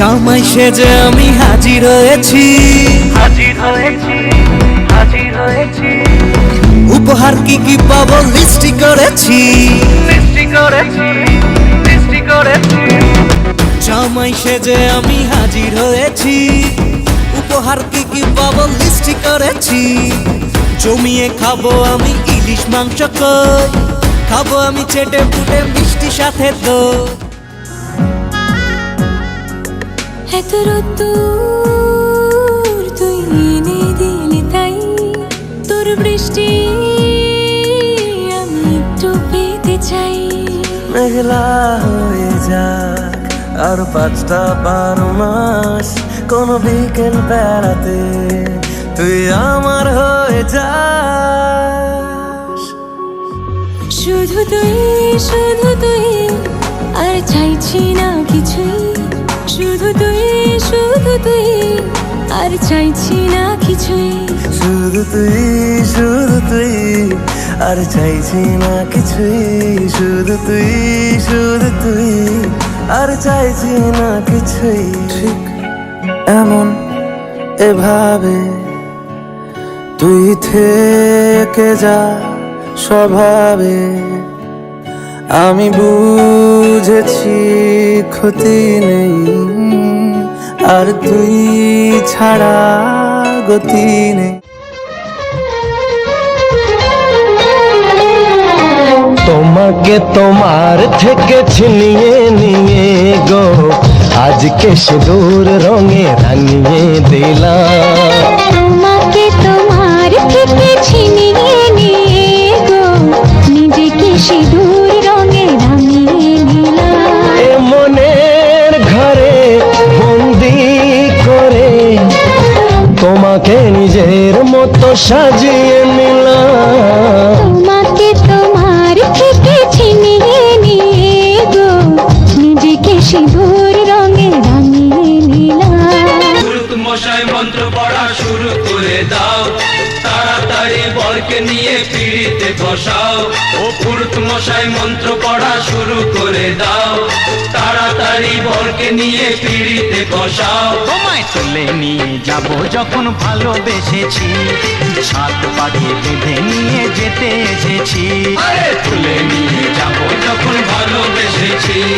জামাই সেজে আমি হাজির হয়েছি। হাজির হয়েছি হাজির হয়েছি। উপহার কি কি পাবো লিস্টি করেছি। সৃষ্টি করেছি সৃষ্টি করেছি। জামাই সেজে আমি হাজির হয়েছি। উপহার কি কি পাবো লিস্টি করেছি। জমিয়ে খাব আমি ইলিশ মাংস কই। খাব আমি চেটে ফুটে মিষ্টি সাথে দই। এত রোদ্দুর তুই এনে দিলি তাই। তোর বৃষ্টি আমি একটু পেতে চাই। মেঘলা হয়ে যাক আর পাঁচটা বারো মাস কোনো বিকেল বেড়াতে তুই আমার হয়ে যাস। শুধু তুই শুধু তুই আর চাইছি না কিছুই। শুধু তুই আর চাইছি না কিছুই। শুধু তুই শুধু তুই আর চাইছি না কিছুই। শুধু তুই শুধু তুই আর চাইছি না কিছুই। ঠিক এমন এভাবে তুই থেকে যা স্বভাবে। আমি বুঝেছি ক্ষতি নেই। আর তুই ছাড়া গতি নেই। তোমাকে তোমার থেকে ছিনিয়ে নিয়ে গো, আজকে সিঁদুর রঙে রাঙিয়ে দিলাম। তোমাকে নিজের মতো সাজিয়ে নিলাম। তোমাকে তোমার থেকে ছিনিয়ে নিয়ে গো। নিজেকে সিঁদুর পড়া শুরু করে দাও। তাড়াতাড়ি বরকে নিয়ে পিড়িতে বসাও। ও পুরুত মশাই মন্ত্র পড়া শুরু করে দাও। তাড়াতাড়ি বরকে নিয়ে পিড়িতে বসাও। তোমায় তুলে নিয়ে যাব যখন ভালোবেসেছি। সাত পাকে বেঁধে নিয়ে যেতে এসেছি। আরে! তুলে নিয়ে যাব যখন ভালোবেসেছি।